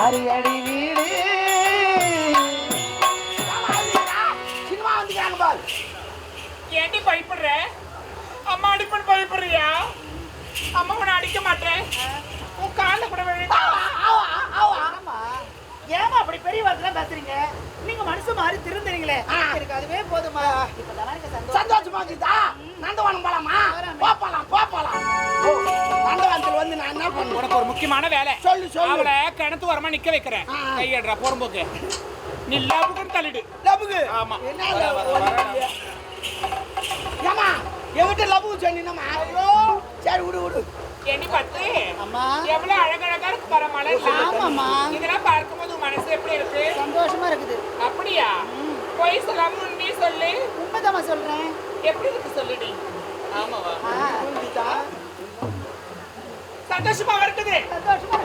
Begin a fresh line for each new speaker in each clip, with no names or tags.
ஆறு அடி வீடு.
சினிமா வந்துக்கிறாங்க பாரு.
ஏண்டி பயப்படுற? அம்மா அடிப்பன் பயப்படுறியா? அம்மா உன்னை அடிக்க மாட்டேன். உன் காலில் கூட விழுந்தா
ஏமா அப்படி பெரிய வார்த்தை பேசுறீங்க? நீங்க மனசு மாறி திருந்துறீங்களே. எனக்கு அதுவே போதுமா இப்பதான் எனக்கு சந்தோஷம்.
சந்தோஷமா இருக்குதா? நந்தவனம் போலாமா? போப்பலாம் போப்பலாம். நந்தவனத்தில் வந்து நான் என்ன பண்ணுவேன்?
உனக்கு ஒரு முக்கியமான வேலை.
சொல்லு, சொல்லு.
அவளை கிணத்து வரமா நிக்க வைக்கிறேன். கையடுறா போறம்போக்கு. நீ லபுக்குன்னு தள்ளிடு.
லபுக்கு?
ஆமா.
என்ன. ஏமா என்கிட்ட லபுக்கு சொன்னீங்கம்மா சரி விடு விடு.
எண்ணி பார்த்து எவ்வளவு அழகழகா இருக்கு பாரு மலை.
ஆமாம்மா.
இதெல்லாம் பார்க்கும்போது உன் மனசு எப்படி இருக்கு?
சந்தோஷமா இருக்குது.
அப்படியா? பொய் சொல்லாம உண்மையே சொல்லு.
உண்மைதாம்மா சொல்றேன்.
எப்படி இருக்கு சொல்லுடி ஆமாவா? சந்தோஷமா இருக்குது.
சந்தோஷமா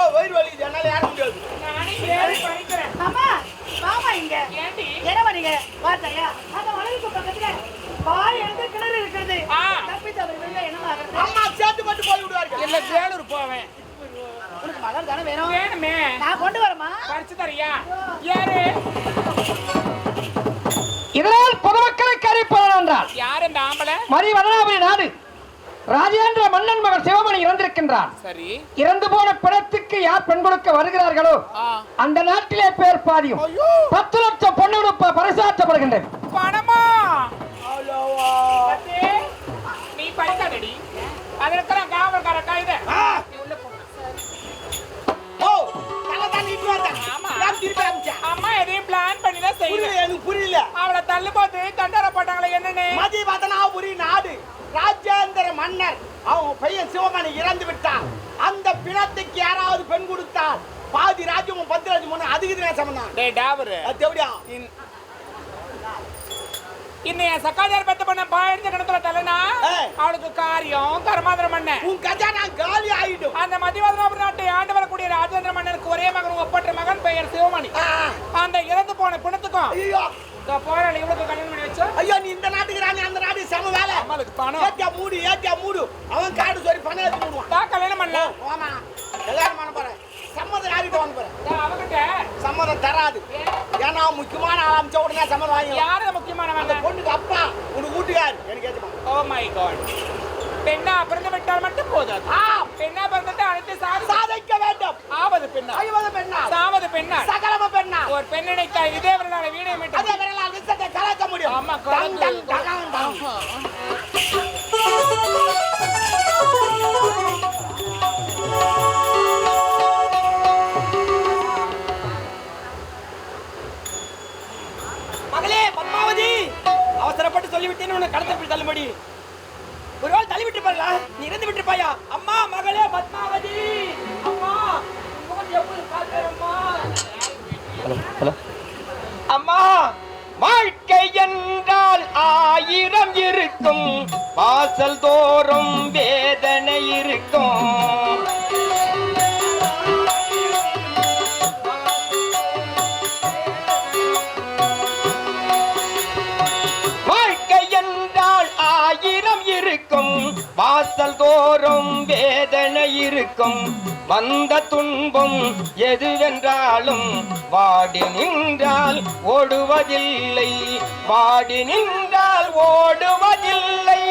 ஓ, வயிறு வலிக்குது, என்னால ஏற முடியாது.
நானே ஏறி பறிக்கிறேன்
அம்மா வாமா இங்க.
ஏண்டி?
என்னவா நீங்க? வார்த்தையா? அந்த மலைக்கு பக்கத்துல பாய் எங்க கிணறு இருக்கிறது?
ஆ.
தப்பி தவறி விழுந்தா என்னவா ஆகுறது?
அம்மா சேர்த்து மட்டும் போய் விடுவார்கள்.
இல்ல வேலூர் போவேன்.
உனக்கு மலர் தானே வேணும்?
வேணுமே.
நான் கொண்டு வரமா
பறிச்சு தரியா? யாரு?
இதனால் பொதுமக்களுக்கு அறிவிப்பது என்றால்
யாரு இந்த ஆம்பளை?
மரி வதனாபுரி நாடு. ராஜேந்திர மன்னன் மகன் சிவமணி இறந்திருக்கின்றான்.
சரி.
இறந்து போன பிணத்துக்கு யார் பெண் கொடுக்க வருகிறார்களோ அந்த நாட்டிலே பேர் பாதியும். பத்து லட்சம் பொண்ணு பரிசாற்றப்படுகின்றது
பணமா?
அவ்வளவா?
பத்தே, நீ பறிக்காதடி. அதுல இருக்கிற காவல்கார செய்வேன்
புரியல, புரியல.
அவளை தள்ளு போட்டு தண்டரை போட்டாங்களே என்னன்னு?
ராஜேந்திர மன்னர். அவன் பையன் சிவமணி இறந்து விட்டான். அந்த பிணத்துக்கு யாராவது பெண் கொடுத்தால் பாதி ராஜ்யமும் பத்து ராஜ்யமும் அதுக்கு இதுல சம்பந்தம்?
டேய் டாபரு.
அது எப்படியா?
இன்- இன்னும் என் சக்காதார் பெத்த பண்ண பாய்ந்த கிணத்துல
ஏய்.
அவளுக்கு காரியம். கர்மாந்திரம் பண்ண
உன் கஜானா காலி ஆயிடும்.
அந்த மதிவதனாபுரி நாட்டை ஆண்டு வரக்கூடிய ராஜேந்திர மன்னனுக்கு ஒரே மகன் ஒப்பற்ற மகன் பெயர் சிவமணி. அந்த இறந்து போன பிணத்துக்கும் போராளி இவளுக்கு கல்யாணம் பண்ணி வச்சா?
ஐயோ நீ இந்த நாட்டுக்கு ராணி அந்த நாடு செம வேலை.
அம்மாளுக்கு பணம்.
ஏத்தியா மூடு ஏத்தியா மூடு. அவன் காடு சொல்லி பணம் ஏத்தி மூடுவான்
தான் கல்யாணம் பண்ணலாம்.
ஆமா கல்யாணம் பண்ண போறேன். சம்மதம் யாருக்கு வாங்க போறேன்.
தான் அவகிட்ட.
சம்மதம் தராது. ஏன்னா முக்கியமான ஆள் அமிச்ச உடனே சம்மதம் வாங்கி
யாரு
அந்த
முக்கியமானவங்க
பொண்ணுக்கு அப்பா உனக்கு வீட்டுக்காரு எனக்கு ஏத்துமா
ஓ மை காட் பெண்ணா பிறந்து விட்டால் மட்டும் போதாது
ஆ.
பெண்ணா பிறந்துட்டு அனைத்து சாதி ஆவது பெண்ணா
ஐவது பெண்ணா
சாவது பெண்ணா
சகலம பெண்ணா
ஒரு பெண் நினைத்தா இதே விரலால வீணை மீட்டு
அதே விரலால் விஷத்தை கலக்க முடியும்.
ஆமா, கலக்கு.
வாசல் தோறும் வேதனை இருக்கும். வந்த துன்பம் எதுவென்றாலும் வாடி நின்றால் ஓடுவதில்லை. வாடி நின்றால் ஓடுவதில்லை.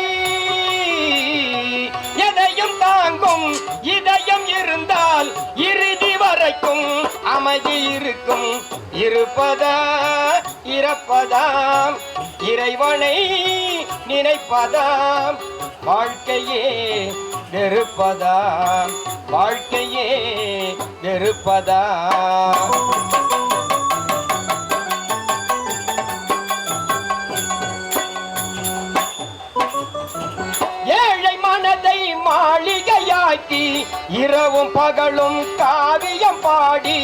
எதையும் தாங்கும் இதயம் இருந்தால் இறுதி வரைக்கும் அமைதி இருக்கும். இருப்பதா? இறப்பதாம். இறைவனை நினைப்பதாம். வாழ்க்கையே நெருப்பதா? வாழ்க்கையே நெருப்பதா? ஏழை மனதை மாளிகையாக்கி இரவும் பகலும் காவியம் பாடி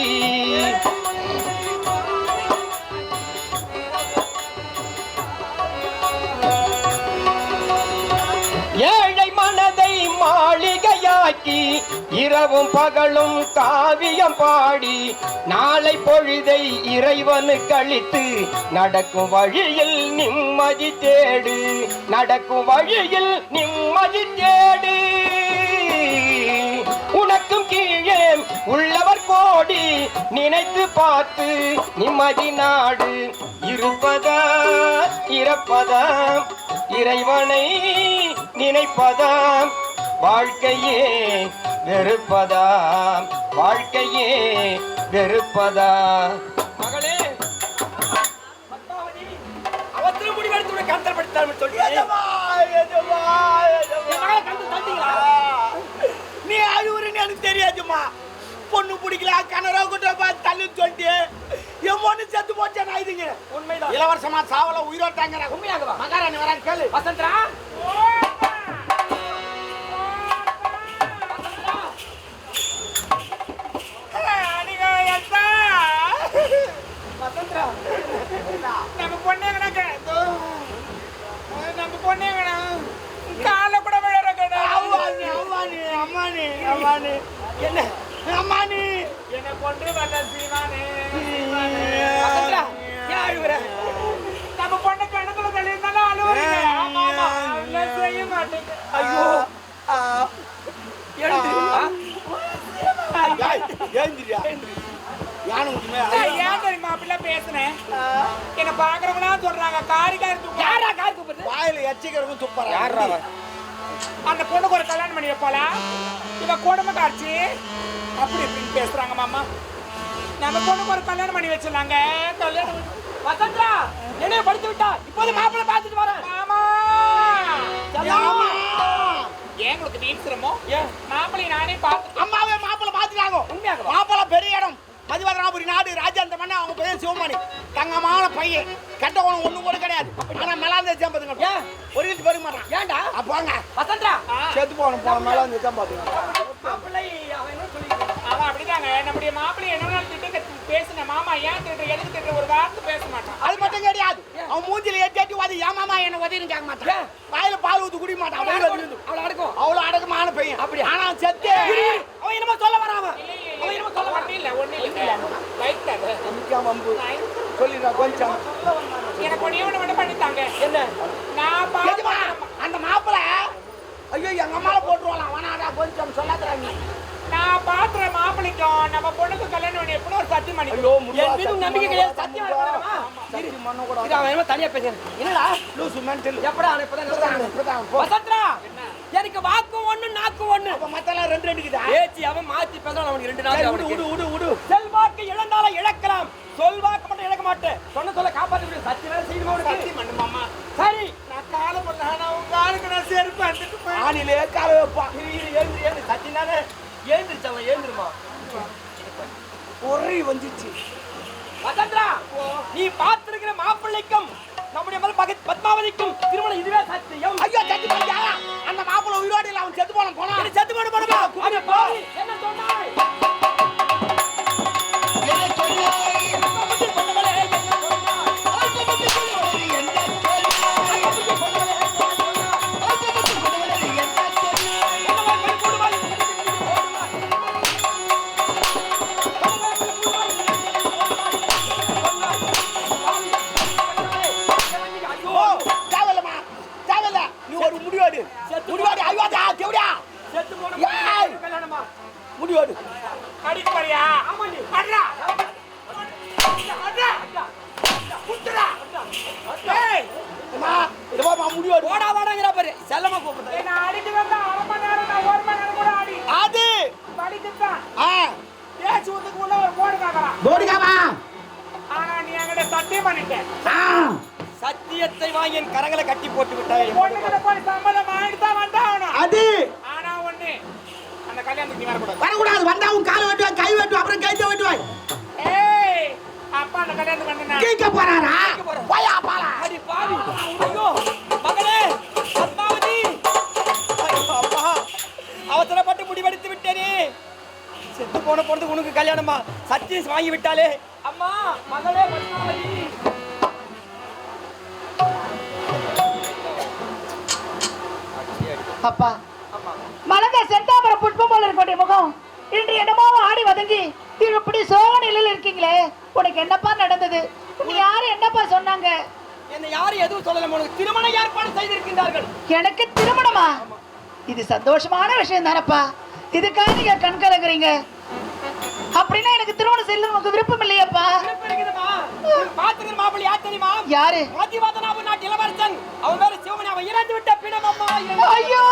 உண்டாக்கி இரவும் பகலும் காவியம் பாடி நாளை பொழுதை இறைவனு கழித்து நடக்கும் வழியில் நிம்மதி தேடு நடக்கும் வழியில் நிம்மதி தேடு. உனக்கும் கீழே உள்ளவர் கோடி நினைத்து பார்த்து நிம்மதி நாடு. இருப்பதா? இறப்பதா? இறைவனை நினைப்பதாம் வாழ்க்கையே வெறுப்பதா? வாழ்க்கையே வெறுப்பதா?
மகளே
நீ அழுவுறன்னு எனக்கு தெரியாதும்மா பொண்ணு பிடிக்கல குட்ட பார்த்து தள்ளி சொல்லிட்டு. என் பொண்ணு செத்து போச்சேன் இதுங்க
உண்மைதான்.
இளவரசமா சாவல உயிரோட்டாங்க
உண்மையாகவா?
மகாராணி வராங்க கேளு.
வசந்தரா? கொண்டு வந்த அழுவுற
நம்ம பொண்ணு கணக்குல தள்ளி இருந்தாலும் அழுவுறீங்க ஆமா ஆமா. நான் செய்ய மாட்டேங்க.
ஐயோ.
ஏன் தெரியுமா அப்படிலாம் பேசுனேன்? என்ன பாக்குறவங்களா சொல்றாங்க காரி காரி
யாரா கார் கூப்பிடுறது
வாயில எச்சிக்கிறவங்க துப்புறா.
யார்ரா அவன்?
அந்த பொண்ணுக்கு ஒரு கல்யாணம் பண்ணி வைப்பாளா? இவ குடும்ப காட்சி. அப்படி இப்படின்னு பேசுறாங்க மாமா. நம்ம பொண்ணுக்கு ஒரு கல்யாணம் பண்ணி வச்சிடலாங்க. கல்யாணம்
வசந்தரா என்னைய படித்து விட்டா? இப்போது மாப்பிள்ளை பார்த்துட்டு வரேன்.
மாமா! ஏன் உங்களுக்கு
ஏன்?
மாப்பிள்ளை நானே பார்த்து
அம்மாவே மாப்பிள்ள பாத்துட்டாங்க
உண்மையாகவா?
மாப்பிள்ள பெரிய இடம். மதிவதனாபுரி நாடு ராஜாந்த மண்ண அவங்க பையன் சிவமணி. தங்கமான பையன். கெட்ட குணம் ஒண்ணும் கூட கிடையாது. ஆனா மேலாந்த சேம்பதுங்க? ஒரு வீட்டு பெருக்க மாட்டான்
ஏன்டா?
அப்பாங்க
வசந்தரா
செத்து போன போன மேலாந்த சேம்பாதுங்க
நம்முடைய மாப்பிள்ளை என்ன திட்டு பேசுன மாமா ஏன் திட்டு எதுக்கு திட்டு? ஒரு வார்த்தை பேச மாட்டான்.
அது மட்டும் கிடையாது. அவன் மூஞ்சில ஏத்தி ஏத்தி வாதி ஏமாமா என்ன உதவின்னு கேட்க மாட்டான்? வாயில பால் ஊத்து குடிக்க மாட்டான்.
அவளை
அவன்
அடக்கும்.
அவ்வளவு அடக்கமான பையன்.
அப்படியா?
ஆனா செத்து.
அவன் என்னமோ சொல்ல வரான் அவன். என்னமோ சொல்ல
ஒன்றும் இல்லை ஒன்றும் இல்லை லைட் அது
சொல்லிடுறா கொஞ்சம்.
எனக்கு ஒன்னே ஒன்று மட்டும் பண்ணித்தாங்க
என்ன?
நான்
அந்த மாப்பிள? ஐயோ எங்க அம்மால போட்டுருவான் வேணாடா கொஞ்சம் சொல்லாதறாங்க
நான் பாக்குற மாப்பிளைக்கும் நம்ம பொண்ணுக்கு கல்யாணம் பண்ணி எப்படி ஒரு சத்தியம் பண்ணி
ஐயோ
என் மீது நம்பிக்கை கிடையாது. சத்தியம் பண்ணலாமா? அவன் தனியா பேசுறான் என்னடா?
Loose mental.
எப்படா அவன் இப்பதான் எனக்கு வாக்கு ஒண்ணு நாக்கு ஒண்ணு.
அப்ப மத்தெல்லாம் ரெண்டு ரெண்டுக்குதா
ஏச்சி அவன் மாத்தி பேசுறான் அவனுக்கு ரெண்டு நாள்
விடு விடு விடு விடு.
செல்வாக்கு இழந்தாலும் இழக்கலாம். சொல்வாக்கு மட்டும் இழக்க மாட்டேன். சொன்ன சொல்ல காப்பாத்தி விடு. சத்தியம் வேற செய்யணுமா
சத்தியம் பண்ணு மாமா.
சரி.
நான் பண்ண ஆனா உங்க ஆளுக்கு நான் செருப்பு அடிச்சுட்டு போய்
ஆணிலே கால வைப்பான்.
சத்தியம் தானே? எழுந்துருச்சு அவன் எழுந்துருமா
ஒரே வந்துச்சு.
வசந்தரா நீ பார்த்திருக்கிற மாப்பிள்ளைக்கும் நம்முடைய மகள் பகத் பத்மாவதிக்கும் திருமணம் இதுவே சத்தியம்.
ஐயோ செத்து போயா அந்த மாப்பிள உயிரோடு அவன் செத்து போன போனா?
செத்து போன பாவி, என்ன சொன்னாய்?
உள்ள ஒரு கோடு காக்கலாம்
போடிகாமா
ஆனா நீ என்கிட்ட சத்தியம் பண்ணிட்ட.
ஆ.
சத்தியத்தை வாங்கி என் கரங்களை கட்டி போட்டு விட்டாய்.
பொண்ணுகிட்ட போய் சம்மதம் வாங்கிட்டு தான் வந்தாகணும்
அது.
ஆனா ஒண்ணு அந்த கல்யாணத்துக்கு நீ வரக்கூடாது.
வரக்கூடாது. வந்தா உன் காலை வெட்டுவாய் கை வெட்டுவாய் அப்புறம் கைத்த வெட்டுவாய்.
ஏய் அப்பா அந்த கல்யாணத்துக்கு வந்தா
கீக்க போறாரா. போயா பாலா.
அடி பாவி. ஐயோ. செத்து போன பொழுது உனக்கு கல்யாணமா? சத்தியம் வாங்கி விட்டாலே. அம்மா மகளே
அப்பா. மலர்ந்த செந்தாமர புஷ்பம் போல இருக்கக்கூடிய முகம். இன்று என்னமோ ஆடி வதங்கி இப்படி சோக நிலையில் இருக்கீங்களே. உனக்கு என்னப்பா நடந்தது? நீ யாரு என்னப்பா சொன்னாங்க?
என்னை யாரும் எதுவும் சொல்லல உனக்கு திருமண ஏற்பாடு செய்திருக்கின்றார்கள்.
எனக்கு திருமணமா? இது சந்தோஷமான விஷயம் தானப்பா. இதுக்காக நீங்க கண் கலங்குறீங்க? அப்படின்னா எனக்கு திருமணம் செய்யல உனக்கு விருப்பம் இல்லையாப்பா.
யார் இளவரசன். அவன் பேரு சிவமணி. அவன் இறந்து விட்ட பிணம் அம்மா. இறந்து-
ஐயோ!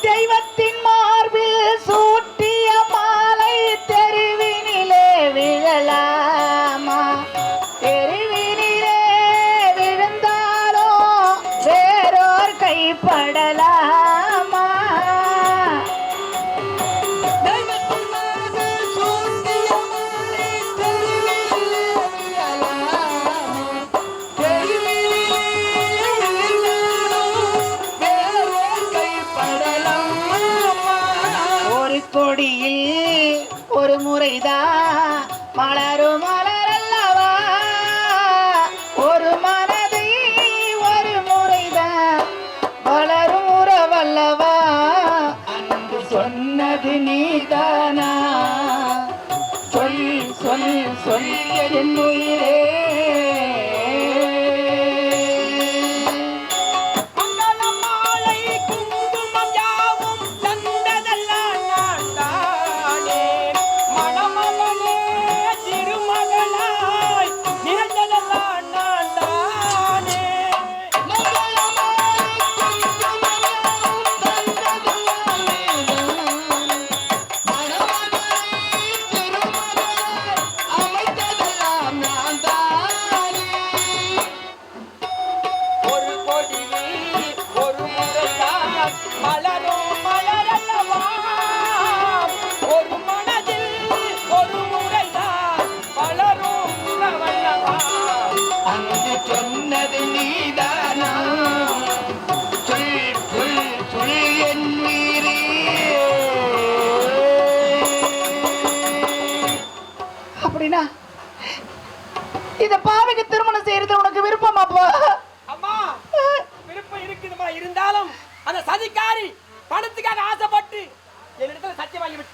தெய்வத்தின் மார்பில் சூட்டிய ஒரு முறைதான்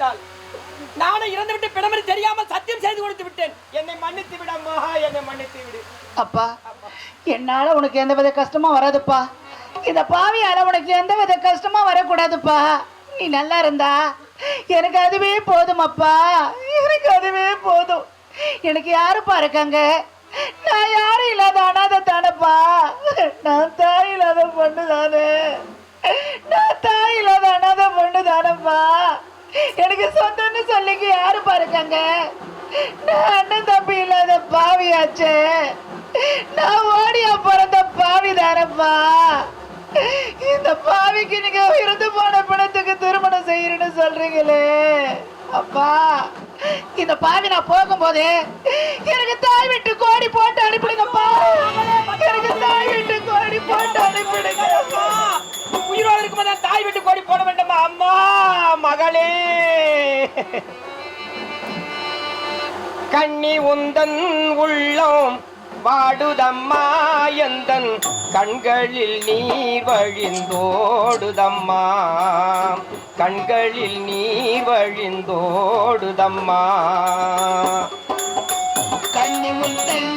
விட்டாள் நானும் இறந்து விட்டு பிணமறி தெரியாமல் சத்தியம் செய்து கொடுத்து விட்டேன். என்னை மன்னித்து விட மகா என்னை மன்னித்து விடு.
அப்பா என்னால உனக்கு எந்த வித கஷ்டமா வராதுப்பா. இந்த பாவியால உனக்கு எந்த வித கஷ்டமா வரக்கூடாதுப்பா. நீ நல்லா இருந்தா எனக்கு அதுவே போதும் அப்பா. எனக்கு அதுவே போதும். எனக்கு யாருப்பா இருக்காங்க? நான் யாரும் இல்லாத அனாதை தானப்பா நான் தாய் இல்லாத பொண்ணு தானே நான் தாய் இல்லாத அனாதை பொண்ணு தானப்பா எனக்கு சொந்தம்னு சொல்லிக்க யாரு பாருக்காங்க? நான் அண்ணன் தம்பி இல்லாத பாவியாச்சே. நான் ஓடியா பிறந்த பாவி தானப்பா இந்த பாவிக்கு நீங்க இருந்து போன பிணத்துக்கு திருமணம் செய்யறேன்னு சொல்றீங்களே. அப்பா இந்த பாவி நான் போகும்போது எனக்கு தாய் விட்டு கோடி போட்டு அனுப்பிடுங்கப்பா. எனக்கு தாய் விட்டு கோடி போட்டு
அனுப்பிடுங்கப்பா. உயிரோடு இருக்கும்போது தாய் விட்டு கோடி போட வேண்டாமா? அம்மா மகளே. கண்ணி உந்தன் உள்ளோம் வாடுதம்மா எந்தன் கண்களில் நீர் வழிந்தோடுதம்மா. கண்களில் நீர் வழிந்தோடுதம்மா.
கண்ணி முத்தன்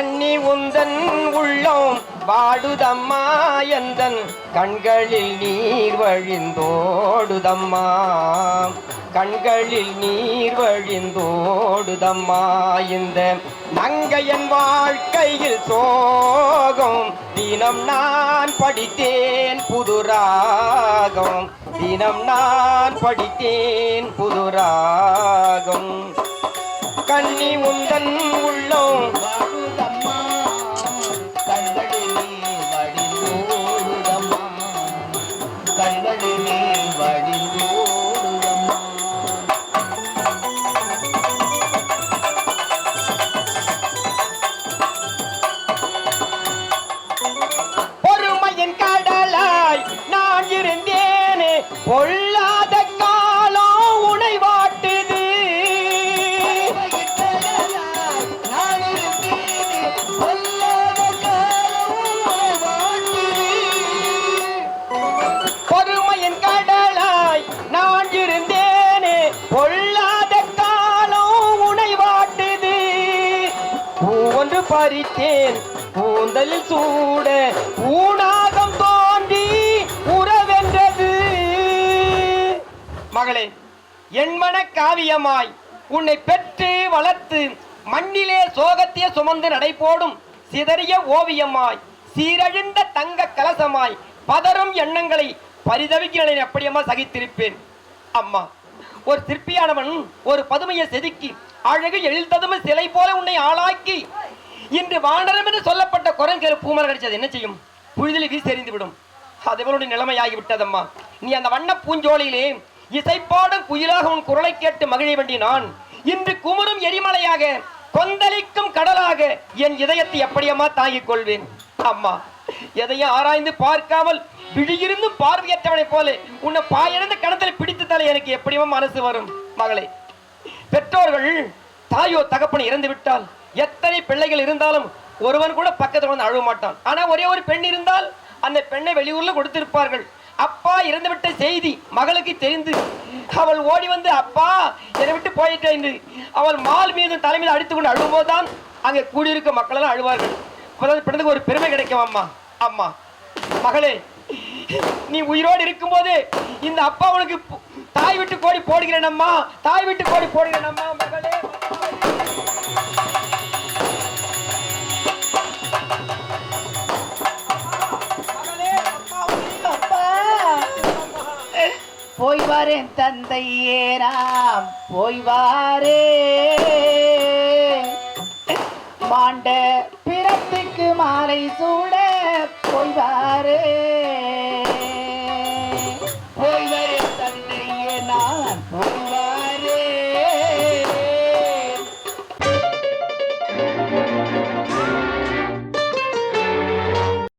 கண்ணி உந்தன் உள்ளோம். வாடுதம்மா எந்தன் கண்களில் நீர் வழிந்தோடுதம்மா. கண்களில் நீர் வழிந்தோடுதம்மா இந்த நங்கையன் வாழ்க்கையில் சோகம். தினம் நான் படித்தேன் புதுராகம். தினம் நான் படித்தேன் புதுராகம். கண்ணி உந்தன் உள்ளம்.
கண்களிலே நீர்
பறித்தேன். கூந்தலில் சூட ஊனாகம் தோன்றி உறவென்றது. மகளே என்மன காவியமாய் உன்னை பெற்று வளர்த்து மண்ணிலே சோகத்திய சுமந்து நடைபோடும் சிதறிய ஓவியமாய் சீரழிந்த தங்க கலசமாய் பதறும் எண்ணங்களை பரிதவிக்கிறேன். எப்படியம்மா சகித்திருப்பேன்? அம்மா ஒரு சிற்பியானவன் ஒரு பதுமையை செதுக்கி அழகு எழுத்ததும் சிலை போல உன்னை ஆளாக்கி இன்று வானரம் என்று சொல்லப்பட்ட குரங்கு பூமரம் கிடைச்சது என்ன செய்யும்? புழுதில் வீசி எறிந்து விடும். அதுவளுடைய நிலைமையாகி விட்டதம்மா நீ அந்த வண்ண பூஞ்சோலையிலே இசைப்பாடும் குயிலாக உன் குரலை கேட்டு மகிழ வேண்டி நான் இன்று குமுறும் எரிமலையாக கொந்தளிக்கும் கடலாக என் இதயத்தை எப்படியம்மா தாங்கிக் கொள்வேன்? அம்மா எதையும் ஆராய்ந்து பார்க்காமல் விழியிருந்து பார்வையற்றவனைப் போல உன்னை பாயிழந்த கணத்தில் பிடித்து தலை எனக்கு எப்படியோ மனசு வரும்? மகளே பெற்றோர்கள் தாயோ தகப்பன் இறந்து விட்டால் எத்தனை பிள்ளைகள் இருந்தாலும் ஒருவன் கூட பக்கத்தில் வந்து அழுவ மாட்டான். ஆனா ஒரே ஒரு பெண் இருந்தால் அந்த பெண்ணை வெளியூர்ல கொடுத்திருப்பார்கள். அப்பா இறந்துவிட்ட செய்தி மகளுக்கு தெரிந்து அவள் ஓடி வந்து அப்பா என்னை விட்டு போயிட்டேன் என்று அவள் மால் மீது தலை மீது அடித்துக் கொண்டு அழும்போதுதான் அங்கே கூடியிருக்க மக்கள் எல்லாம் அழுவார்கள். அப்பதான் பிறந்ததுக்கு ஒரு பெருமை கிடைக்கும் அம்மா அம்மா. மகளே நீ உயிரோடு இருக்கும்போது இந்த அப்பா உனக்கு தாய் விட்டு கோடி போடுகிறேன் அம்மா தாய் விட்டு கோடி போடுகிறேன் அம்மா மகளே. மகளே, அம்மா, உன்னை-
போய் வாரேன் தந்தையே நாம் போய் வாரே. மாண்ட பிறத்துக்கு மாலை சூட போய் வாரே.